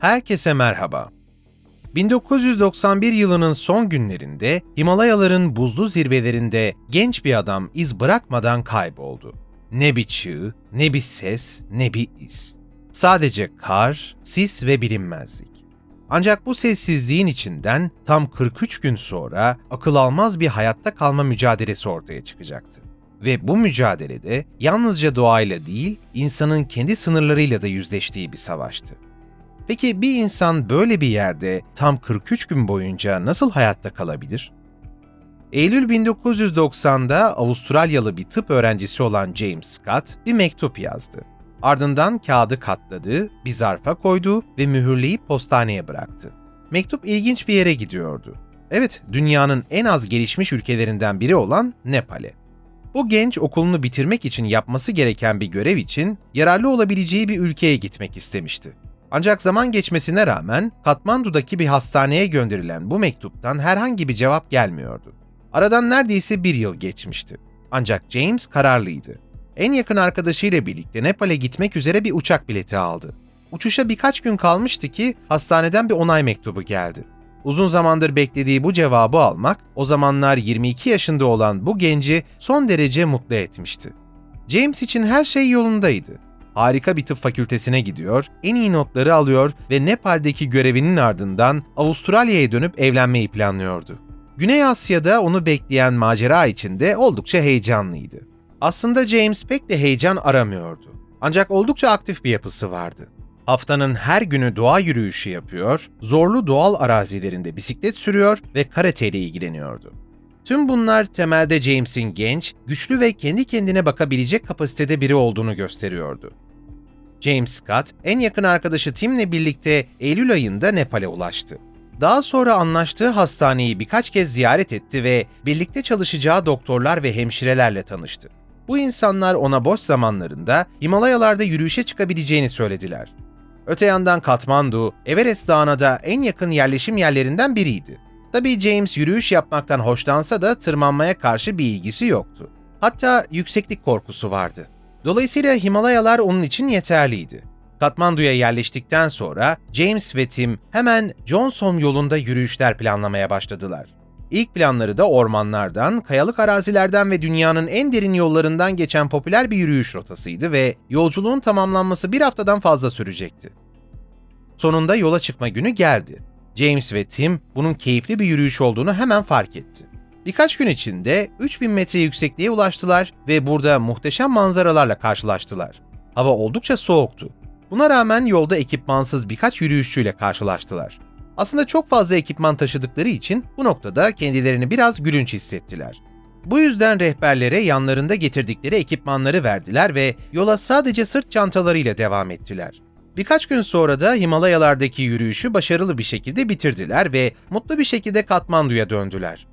Herkese merhaba. 1991 yılının son günlerinde Himalayaların buzlu zirvelerinde genç bir adam iz bırakmadan kayboldu. Ne bir çığ, ne bir ses, ne bir iz. Sadece kar, sis ve bilinmezlik. Ancak bu sessizliğin içinden tam 43 gün sonra akıl almaz bir hayatta kalma mücadelesi ortaya çıkacaktı. Ve bu mücadelede yalnızca doğayla değil, insanın kendi sınırlarıyla da yüzleştiği bir savaştı. Peki bir insan böyle bir yerde tam 43 gün boyunca nasıl hayatta kalabilir? Eylül 1990'da Avustralyalı bir tıp öğrencisi olan James Scott bir mektup yazdı. Ardından kağıdı katladı, bir zarfa koydu ve mühürleyip postaneye bıraktı. Mektup ilginç bir yere gidiyordu. Evet, dünyanın en az gelişmiş ülkelerinden biri olan Nepal'e. Bu genç okulunu bitirmek için yapması gereken bir görev için yararlı olabileceği bir ülkeye gitmek istemişti. Ancak zaman geçmesine rağmen Katmandu'daki bir hastaneye gönderilen bu mektuptan herhangi bir cevap gelmiyordu. Aradan neredeyse bir yıl geçmişti. Ancak James kararlıydı. En yakın arkadaşıyla birlikte Nepal'e gitmek üzere bir uçak bileti aldı. Uçuşa birkaç gün kalmıştı ki hastaneden bir onay mektubu geldi. Uzun zamandır beklediği bu cevabı almak, o zamanlar 22 yaşında olan bu genci son derece mutlu etmişti. James için her şey yolundaydı. Harika bir tıp fakültesine gidiyor, en iyi notları alıyor ve Nepal'deki görevinin ardından Avustralya'ya dönüp evlenmeyi planlıyordu. Güney Asya'da onu bekleyen macera içinde oldukça heyecanlıydı. Aslında James pek de heyecan aramıyordu. Ancak oldukça aktif bir yapısı vardı. Haftanın her günü doğa yürüyüşü yapıyor, zorlu doğal arazilerinde bisiklet sürüyor ve karate ile ilgileniyordu. Tüm bunlar temelde James'in genç, güçlü ve kendi kendine bakabilecek kapasitede biri olduğunu gösteriyordu. James Scott, en yakın arkadaşı Tim'le birlikte Eylül ayında Nepal'e ulaştı. Daha sonra anlaştığı hastaneyi birkaç kez ziyaret etti ve birlikte çalışacağı doktorlar ve hemşirelerle tanıştı. Bu insanlar ona boş zamanlarında Himalayalarda yürüyüşe çıkabileceğini söylediler. Öte yandan Katmandu, Everest Dağı'na da en yakın yerleşim yerlerinden biriydi. Tabii James yürüyüş yapmaktan hoşlansa da tırmanmaya karşı bir ilgisi yoktu. Hatta yükseklik korkusu vardı. Dolayısıyla Himalayalar onun için yeterliydi. Katmandu'ya yerleştikten sonra James ve Tim hemen Johnson yolunda yürüyüşler planlamaya başladılar. İlk planları da ormanlardan, kayalık arazilerden ve dünyanın en derin yollarından geçen popüler bir yürüyüş rotasıydı ve yolculuğun tamamlanması bir haftadan fazla sürecekti. Sonunda yola çıkma günü geldi. James ve Tim bunun keyifli bir yürüyüş olduğunu hemen fark etti. Birkaç gün içinde 3000 metre yüksekliğe ulaştılar ve burada muhteşem manzaralarla karşılaştılar. Hava oldukça soğuktu. Buna rağmen yolda ekipmansız birkaç yürüyüşçüyle karşılaştılar. Aslında çok fazla ekipman taşıdıkları için bu noktada kendilerini biraz gülünç hissettiler. Bu yüzden rehberlere yanlarında getirdikleri ekipmanları verdiler ve yola sadece sırt çantalarıyla devam ettiler. Birkaç gün sonra da Himalayalardaki yürüyüşü başarılı bir şekilde bitirdiler ve mutlu bir şekilde Katmandu'ya döndüler.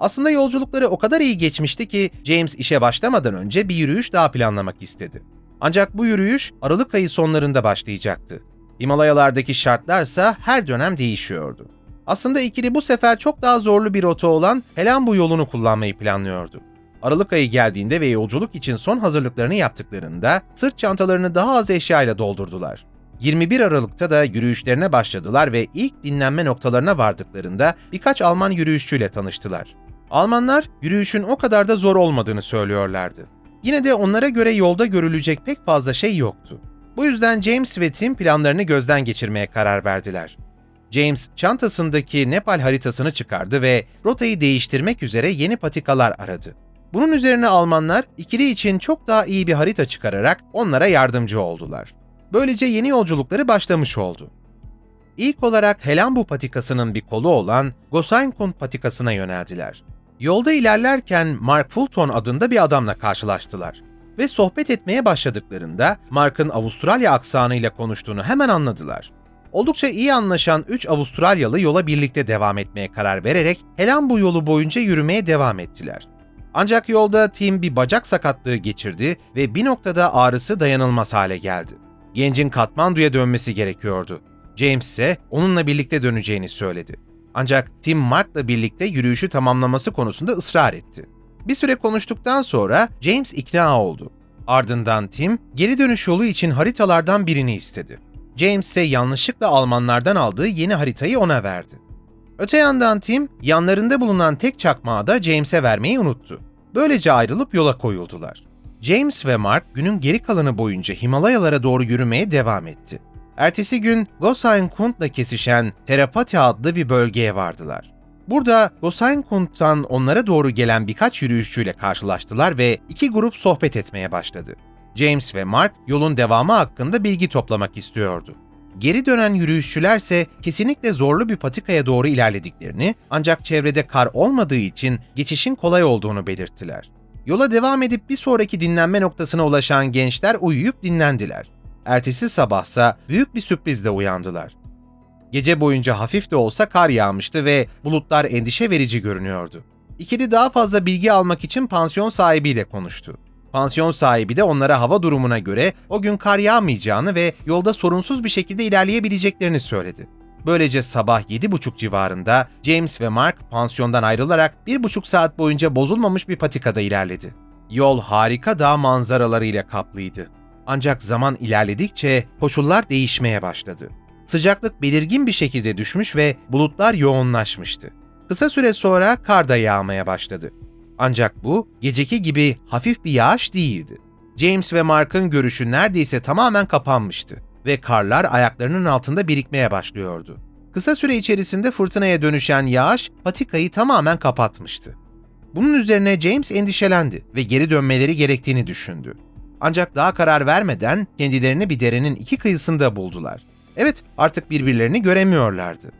Aslında yolculukları o kadar iyi geçmişti ki James işe başlamadan önce bir yürüyüş daha planlamak istedi. Ancak bu yürüyüş Aralık ayı sonlarında başlayacaktı. Himalayalardaki şartlarsa her dönem değişiyordu. Aslında ikili bu sefer çok daha zorlu bir rota olan Helambu yolunu kullanmayı planlıyordu. Aralık ayı geldiğinde ve yolculuk için son hazırlıklarını yaptıklarında sırt çantalarını daha az eşyayla doldurdular. 21 Aralık'ta da yürüyüşlerine başladılar ve ilk dinlenme noktalarına vardıklarında birkaç Alman yürüyüşçüyle tanıştılar. Almanlar yürüyüşün o kadar da zor olmadığını söylüyorlardı. Yine de onlara göre yolda görülecek pek fazla şey yoktu. Bu yüzden James ve Tim planlarını gözden geçirmeye karar verdiler. James çantasındaki Nepal haritasını çıkardı ve rotayı değiştirmek üzere yeni patikalar aradı. Bunun üzerine Almanlar ikili için çok daha iyi bir harita çıkararak onlara yardımcı oldular. Böylece yeni yolculukları başlamış oldu. İlk olarak Helambu patikasının bir kolu olan Gosainkund patikasına yöneldiler. Yolda ilerlerken Mark Fulton adında bir adamla karşılaştılar ve sohbet etmeye başladıklarında Mark'ın Avustralya aksanıyla konuştuğunu hemen anladılar. Oldukça iyi anlaşan 3 Avustralyalı yola birlikte devam etmeye karar vererek Helambu yolu boyunca yürümeye devam ettiler. Ancak yolda Tim bir bacak sakatlığı geçirdi ve bir noktada ağrısı dayanılmaz hale geldi. Gencin Katmandu'ya dönmesi gerekiyordu. James ise onunla birlikte döneceğini söyledi. Ancak Tim Mark'la birlikte yürüyüşü tamamlaması konusunda ısrar etti. Bir süre konuştuktan sonra James ikna oldu. Ardından Tim, geri dönüş yolu için haritalardan birini istedi. James ise yanlışlıkla Almanlardan aldığı yeni haritayı ona verdi. Öte yandan Tim, yanlarında bulunan tek çakmağı da James'e vermeyi unuttu. Böylece ayrılıp yola koyuldular. James ve Mark günün geri kalanı boyunca Himalayalara doğru yürümeye devam etti. Ertesi gün Gosain Kund'la kesişen Terapati adlı bir bölgeye vardılar. Burada Gosain Kund'dan onlara doğru gelen birkaç yürüyüşçüyle karşılaştılar ve iki grup sohbet etmeye başladı. James ve Mark yolun devamı hakkında bilgi toplamak istiyordu. Geri dönen yürüyüşçülerse kesinlikle zorlu bir patikaya doğru ilerlediklerini ancak çevrede kar olmadığı için geçişin kolay olduğunu belirttiler. Yola devam edip bir sonraki dinlenme noktasına ulaşan gençler uyuyup dinlendiler. Ertesi sabahsa büyük bir sürprizle uyandılar. Gece boyunca hafif de olsa kar yağmıştı ve bulutlar endişe verici görünüyordu. İkili daha fazla bilgi almak için pansiyon sahibiyle konuştu. Pansiyon sahibi de onlara hava durumuna göre o gün kar yağmayacağını ve yolda sorunsuz bir şekilde ilerleyebileceklerini söyledi. Böylece sabah 7.30 civarında James ve Mark pansiyondan ayrılarak 1.5 saat boyunca bozulmamış bir patikada ilerledi. Yol harika dağ manzaralarıyla kaplıydı. Ancak zaman ilerledikçe koşullar değişmeye başladı. Sıcaklık belirgin bir şekilde düşmüş ve bulutlar yoğunlaşmıştı. Kısa süre sonra kar da yağmaya başladı. Ancak bu geceki gibi hafif bir yağış değildi. James ve Mark'ın görüşü neredeyse tamamen kapanmıştı ve karlar ayaklarının altında birikmeye başlıyordu. Kısa süre içerisinde fırtınaya dönüşen yağış patikayı tamamen kapatmıştı. Bunun üzerine James endişelendi ve geri dönmeleri gerektiğini düşündü. Ancak daha karar vermeden kendilerini bir derenin iki kıyısında buldular. Evet, artık birbirlerini göremiyorlardı.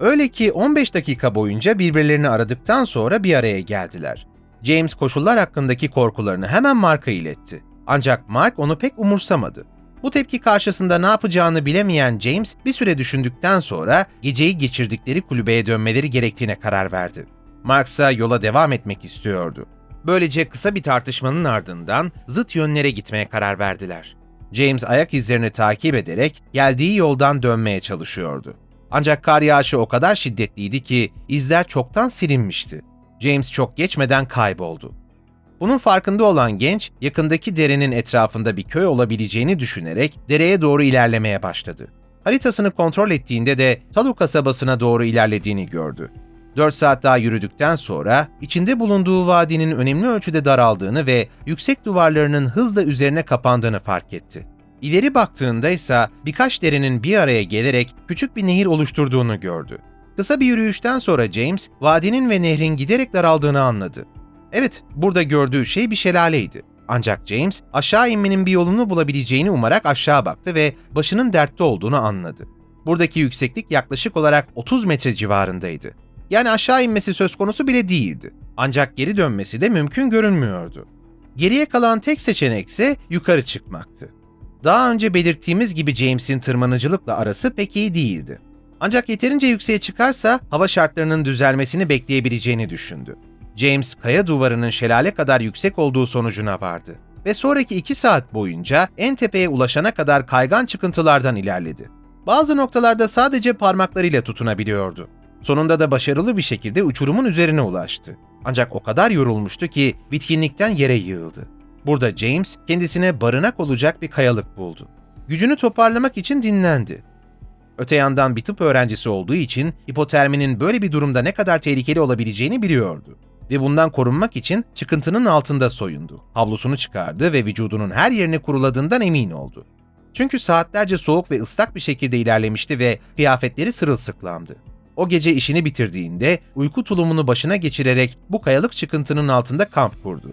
Öyle ki 15 dakika boyunca birbirlerini aradıktan sonra bir araya geldiler. James koşullar hakkındaki korkularını hemen Mark'a iletti. Ancak Mark onu pek umursamadı. Bu tepki karşısında ne yapacağını bilemeyen James bir süre düşündükten sonra geceyi geçirdikleri kulübeye dönmeleri gerektiğine karar verdi. Mark ise yola devam etmek istiyordu. Böylece kısa bir tartışmanın ardından zıt yönlere gitmeye karar verdiler. James ayak izlerini takip ederek geldiği yoldan dönmeye çalışıyordu. Ancak kar yağışı o kadar şiddetliydi ki izler çoktan silinmişti. James çok geçmeden kayboldu. Bunun farkında olan genç, yakındaki derenin etrafında bir köy olabileceğini düşünerek dereye doğru ilerlemeye başladı. Haritasını kontrol ettiğinde de Talu kasabasına doğru ilerlediğini gördü. 4 saat daha yürüdükten sonra içinde bulunduğu vadinin önemli ölçüde daraldığını ve yüksek duvarlarının hızla üzerine kapandığını fark etti. İleri baktığında ise birkaç derenin bir araya gelerek küçük bir nehir oluşturduğunu gördü. Kısa bir yürüyüşten sonra James, vadinin ve nehrin giderek daraldığını anladı. Evet, burada gördüğü şey bir şelaleydi. Ancak James, aşağı inmenin bir yolunu bulabileceğini umarak aşağı baktı ve başının dertte olduğunu anladı. Buradaki yükseklik yaklaşık olarak 30 metre civarındaydı. Yani aşağı inmesi söz konusu bile değildi. Ancak geri dönmesi de mümkün görünmüyordu. Geriye kalan tek seçenek ise yukarı çıkmaktı. Daha önce belirttiğimiz gibi James'in tırmanıcılıkla arası pek iyi değildi. Ancak yeterince yükseğe çıkarsa hava şartlarının düzelmesini bekleyebileceğini düşündü. James, kaya duvarının şelale kadar yüksek olduğu sonucuna vardı ve sonraki iki saat boyunca en tepeye ulaşana kadar kaygan çıkıntılardan ilerledi. Bazı noktalarda sadece parmaklarıyla tutunabiliyordu. Sonunda da başarılı bir şekilde uçurumun üzerine ulaştı. Ancak o kadar yorulmuştu ki bitkinlikten yere yığıldı. Burada James kendisine barınak olacak bir kayalık buldu. Gücünü toparlamak için dinlendi. Öte yandan bir tıp öğrencisi olduğu için hipoterminin böyle bir durumda ne kadar tehlikeli olabileceğini biliyordu. Ve bundan korunmak için çıkıntının altında soyundu. Havlusunu çıkardı ve vücudunun her yerini kuruladığından emin oldu. Çünkü saatlerce soğuk ve ıslak bir şekilde ilerlemişti ve kıyafetleri sırılsıklamdı. O gece işini bitirdiğinde uyku tulumunu başına geçirerek bu kayalık çıkıntının altında kamp kurdu.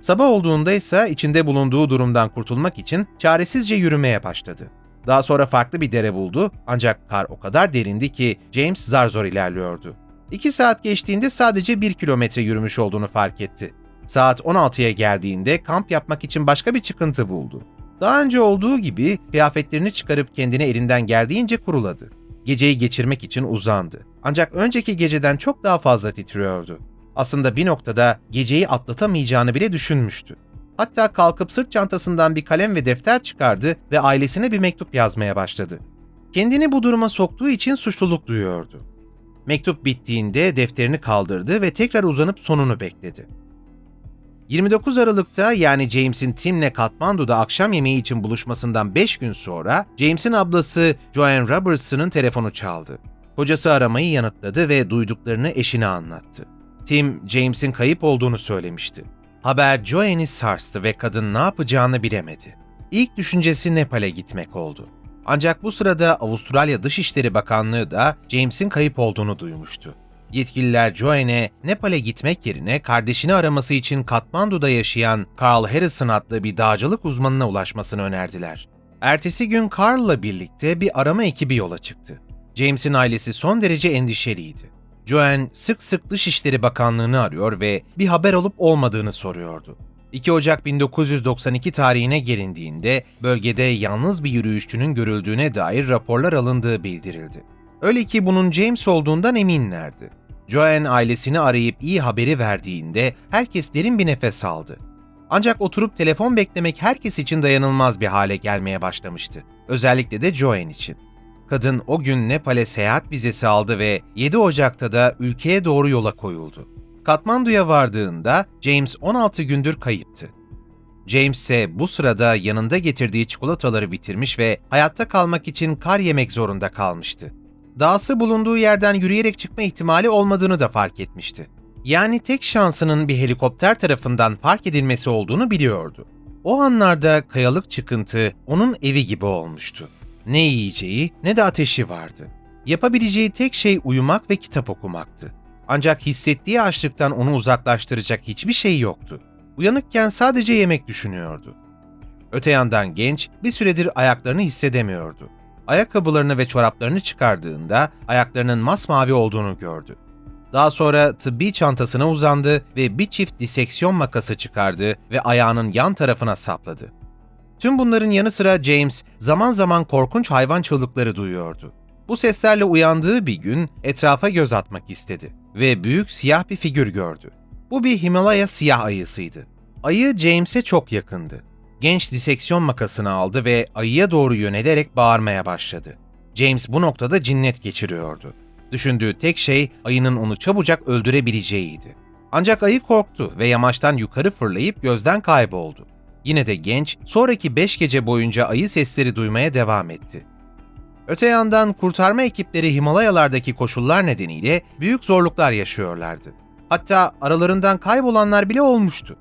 Sabah olduğunda ise içinde bulunduğu durumdan kurtulmak için çaresizce yürümeye başladı. Daha sonra farklı bir dere buldu ancak kar o kadar derindi ki James zar zor ilerliyordu. İki saat geçtiğinde sadece bir kilometre yürümüş olduğunu fark etti. Saat 16'ya geldiğinde kamp yapmak için başka bir çıkıntı buldu. Daha önce olduğu gibi kıyafetlerini çıkarıp kendini elinden geldiğince kuruladı. Geceyi geçirmek için uzandı. Ancak önceki geceden çok daha fazla titriyordu. Aslında bir noktada geceyi atlatamayacağını bile düşünmüştü. Hatta kalkıp sırt çantasından bir kalem ve defter çıkardı ve ailesine bir mektup yazmaya başladı. Kendini bu duruma soktuğu için suçluluk duyuyordu. Mektup bittiğinde defterini kaldırdı ve tekrar uzanıp sonunu bekledi. 29 Aralık'ta yani James'in Tim'le Katmandu'da akşam yemeği için buluşmasından 5 gün sonra James'in ablası Joanne Robertson'ın telefonu çaldı. Kocası aramayı yanıtladı ve duyduklarını eşine anlattı. Tim, James'in kayıp olduğunu söylemişti. Haber Joanne'i sarstı ve kadın ne yapacağını bilemedi. İlk düşüncesi Nepal'e gitmek oldu. Ancak bu sırada Avustralya Dışişleri Bakanlığı da James'in kayıp olduğunu duymuştu. Yetkililer Joanne'e Nepal'e gitmek yerine kardeşini araması için Katmandu'da yaşayan Carl Harrison adlı bir dağcılık uzmanına ulaşmasını önerdiler. Ertesi gün Carl'la birlikte bir arama ekibi yola çıktı. James'in ailesi son derece endişeliydi. Joanne sık sık Dışişleri Bakanlığı'nı arıyor ve bir haber olup olmadığını soruyordu. 2 Ocak 1992 tarihine gelindiğinde bölgede yalnız bir yürüyüşçünün görüldüğüne dair raporlar alındığı bildirildi. Öyle ki bunun James olduğundan eminlerdi. Joanne ailesini arayıp iyi haberi verdiğinde herkes derin bir nefes aldı. Ancak oturup telefon beklemek herkes için dayanılmaz bir hale gelmeye başlamıştı. Özellikle de Joanne için. Kadın o gün Nepal'e seyahat vizesi aldı ve 7 Ocak'ta da ülkeye doğru yola koyuldu. Katmandu'ya vardığında James 16 gündür kayıptı. James ise bu sırada yanında getirdiği çikolataları bitirmiş ve hayatta kalmak için kar yemek zorunda kalmıştı. Dağısı bulunduğu yerden yürüyerek çıkma ihtimali olmadığını da fark etmişti. Yani tek şansının bir helikopter tarafından fark edilmesi olduğunu biliyordu. O anlarda kayalık çıkıntı onun evi gibi olmuştu. Ne yiyeceği ne de ateşi vardı. Yapabileceği tek şey uyumak ve kitap okumaktı. Ancak hissettiği açlıktan onu uzaklaştıracak hiçbir şey yoktu. Uyanıkken sadece yemek düşünüyordu. Öte yandan genç bir süredir ayaklarını hissedemiyordu. Ayakkabılarını ve çoraplarını çıkardığında ayaklarının masmavi olduğunu gördü. Daha sonra tıbbi çantasına uzandı ve bir çift diseksiyon makası çıkardı ve ayağının yan tarafına sapladı. Tüm bunların yanı sıra James zaman zaman korkunç hayvan çığlıkları duyuyordu. Bu seslerle uyandığı bir gün etrafa göz atmak istedi ve büyük siyah bir figür gördü. Bu bir Himalaya siyah ayısıydı. Ayı James'e çok yakındı. Genç diseksiyon makasını aldı ve ayıya doğru yönelerek bağırmaya başladı. James bu noktada cinnet geçiriyordu. Düşündüğü tek şey ayının onu çabucak öldürebileceğiydi. Ancak ayı korktu ve yamaçtan yukarı fırlayıp gözden kayboldu. Yine de genç sonraki 5 gece boyunca ayı sesleri duymaya devam etti. Öte yandan kurtarma ekipleri Himalayalardaki koşullar nedeniyle büyük zorluklar yaşıyorlardı. Hatta aralarından kaybolanlar bile olmuştu.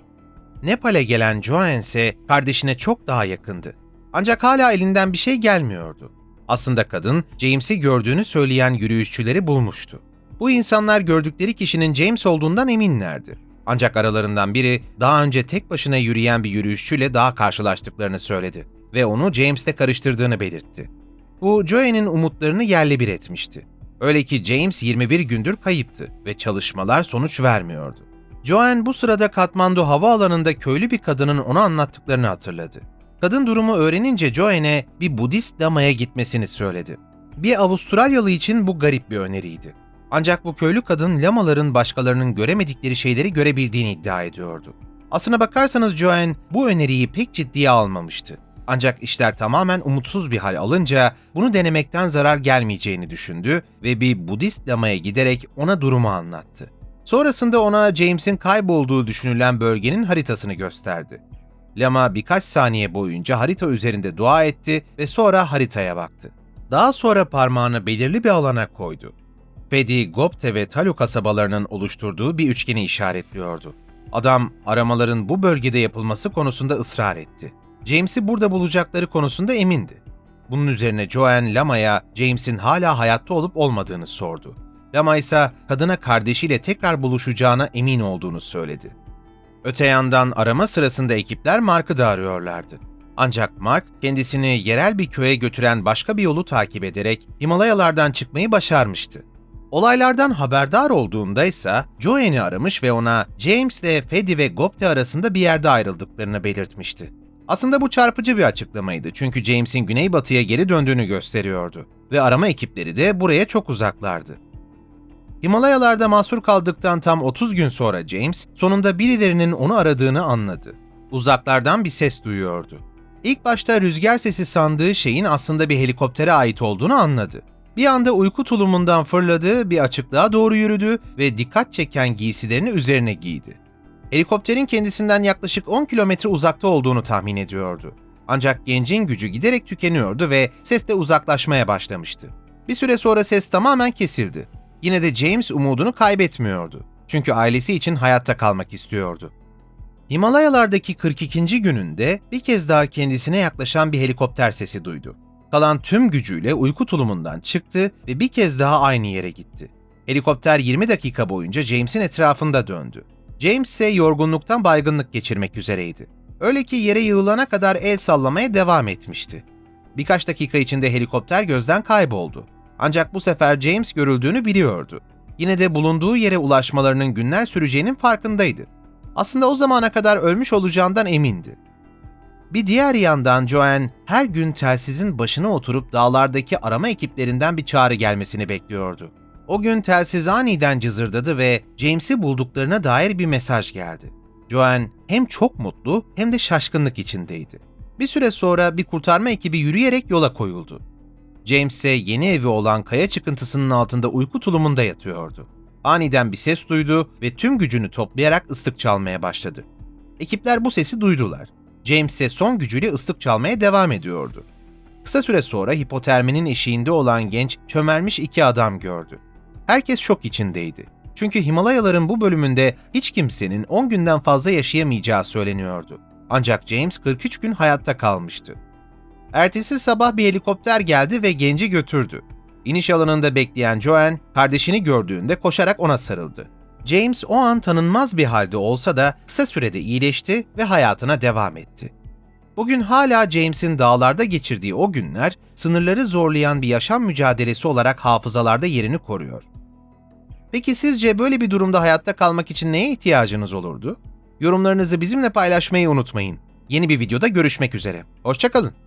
Nepal'e gelen Joanne ise kardeşine çok daha yakındı. Ancak hala elinden bir şey gelmiyordu. Aslında kadın James'i gördüğünü söyleyen yürüyüşçüleri bulmuştu. Bu insanlar gördükleri kişinin James olduğundan eminlerdi. Ancak aralarından biri daha önce tek başına yürüyen bir yürüyüşçüyle daha karşılaştıklarını söyledi ve onu James'le karıştırdığını belirtti. Bu Joanne'in umutlarını yerle bir etmişti. Öyle ki James 21 gündür kayıptı ve çalışmalar sonuç vermiyordu. Joanne bu sırada Katmandu havaalanında köylü bir kadının ona anlattıklarını hatırladı. Kadın durumu öğrenince Joanne'e bir Budist lamaya gitmesini söyledi. Bir Avustralyalı için bu garip bir öneriydi. Ancak bu köylü kadın lamaların başkalarının göremedikleri şeyleri görebildiğini iddia ediyordu. Aslına bakarsanız Joanne bu öneriyi pek ciddiye almamıştı. Ancak işler tamamen umutsuz bir hal alınca bunu denemekten zarar gelmeyeceğini düşündü ve bir Budist lamaya giderek ona durumu anlattı. Sonrasında ona James'in kaybolduğu düşünülen bölgenin haritasını gösterdi. Lama birkaç saniye boyunca harita üzerinde dua etti ve sonra haritaya baktı. Daha sonra parmağını belirli bir alana koydu. Fedi, Gopte ve Talu kasabalarının oluşturduğu bir üçgeni işaretliyordu. Adam aramaların bu bölgede yapılması konusunda ısrar etti. James'i burada bulacakları konusunda emindi. Bunun üzerine Joanne Lama'ya James'in hala hayatta olup olmadığını sordu. Lama ise kadına kardeşiyle tekrar buluşacağına emin olduğunu söyledi. Öte yandan arama sırasında ekipler Mark'ı da arıyorlardı. Ancak Mark kendisini yerel bir köye götüren başka bir yolu takip ederek Himalayalardan çıkmayı başarmıştı. Olaylardan haberdar olduğunda ise Joanne'i aramış ve ona James ile Fedi ve Gopte arasında bir yerde ayrıldıklarını belirtmişti. Aslında bu çarpıcı bir açıklamaydı çünkü James'in güneybatıya geri döndüğünü gösteriyordu ve arama ekipleri de buraya çok uzaklardı. Himalayalarda mahsur kaldıktan tam 30 gün sonra James sonunda birilerinin onu aradığını anladı. Uzaklardan bir ses duyuyordu. İlk başta rüzgar sesi sandığı şeyin aslında bir helikoptere ait olduğunu anladı. Bir anda uyku tulumundan fırladı, bir açıklığa doğru yürüdü ve dikkat çeken giysilerini üzerine giydi. Helikopterin kendisinden yaklaşık 10 kilometre uzakta olduğunu tahmin ediyordu. Ancak gencin gücü giderek tükeniyordu ve ses de uzaklaşmaya başlamıştı. Bir süre sonra ses tamamen kesildi. Yine de James umudunu kaybetmiyordu. Çünkü ailesi için hayatta kalmak istiyordu. Himalayalardaki 42. gününde bir kez daha kendisine yaklaşan bir helikopter sesi duydu. Kalan tüm gücüyle uyku tulumundan çıktı ve bir kez daha aynı yere gitti. Helikopter 20 dakika boyunca James'in etrafında döndü. James ise yorgunluktan baygınlık geçirmek üzereydi. Öyle ki yere yığılana kadar el sallamaya devam etmişti. Birkaç dakika içinde helikopter gözden kayboldu. Ancak bu sefer James görüldüğünü biliyordu. Yine de bulunduğu yere ulaşmalarının günler süreceğinin farkındaydı. Aslında o zamana kadar ölmüş olacağından emindi. Bir diğer yandan Joanne her gün telsizin başına oturup dağlardaki arama ekiplerinden bir çağrı gelmesini bekliyordu. O gün telsiz aniden cızırdadı ve James'i bulduklarına dair bir mesaj geldi. Joanne hem çok mutlu hem de şaşkınlık içindeydi. Bir süre sonra bir kurtarma ekibi yürüyerek yola koyuldu. James ise yeni evi olan kaya çıkıntısının altında uyku tulumunda yatıyordu. Aniden bir ses duydu ve tüm gücünü toplayarak ıslık çalmaya başladı. Ekipler bu sesi duydular. James ise son gücüyle ıslık çalmaya devam ediyordu. Kısa süre sonra hipoterminin eşiğinde olan genç çömelmiş iki adam gördü. Herkes şok içindeydi. Çünkü Himalayaların bu bölümünde hiç kimsenin 10 günden fazla yaşayamayacağı söyleniyordu. Ancak James 43 gün hayatta kalmıştı. Ertesi sabah bir helikopter geldi ve genci götürdü. İniş alanında bekleyen Joanne, kardeşini gördüğünde koşarak ona sarıldı. James o an tanınmaz bir halde olsa da kısa sürede iyileşti ve hayatına devam etti. Bugün hala James'in dağlarda geçirdiği o günler sınırları zorlayan bir yaşam mücadelesi olarak hafızalarda yerini koruyor. Peki sizce böyle bir durumda hayatta kalmak için neye ihtiyacınız olurdu? Yorumlarınızı bizimle paylaşmayı unutmayın. Yeni bir videoda görüşmek üzere. Hoşçakalın.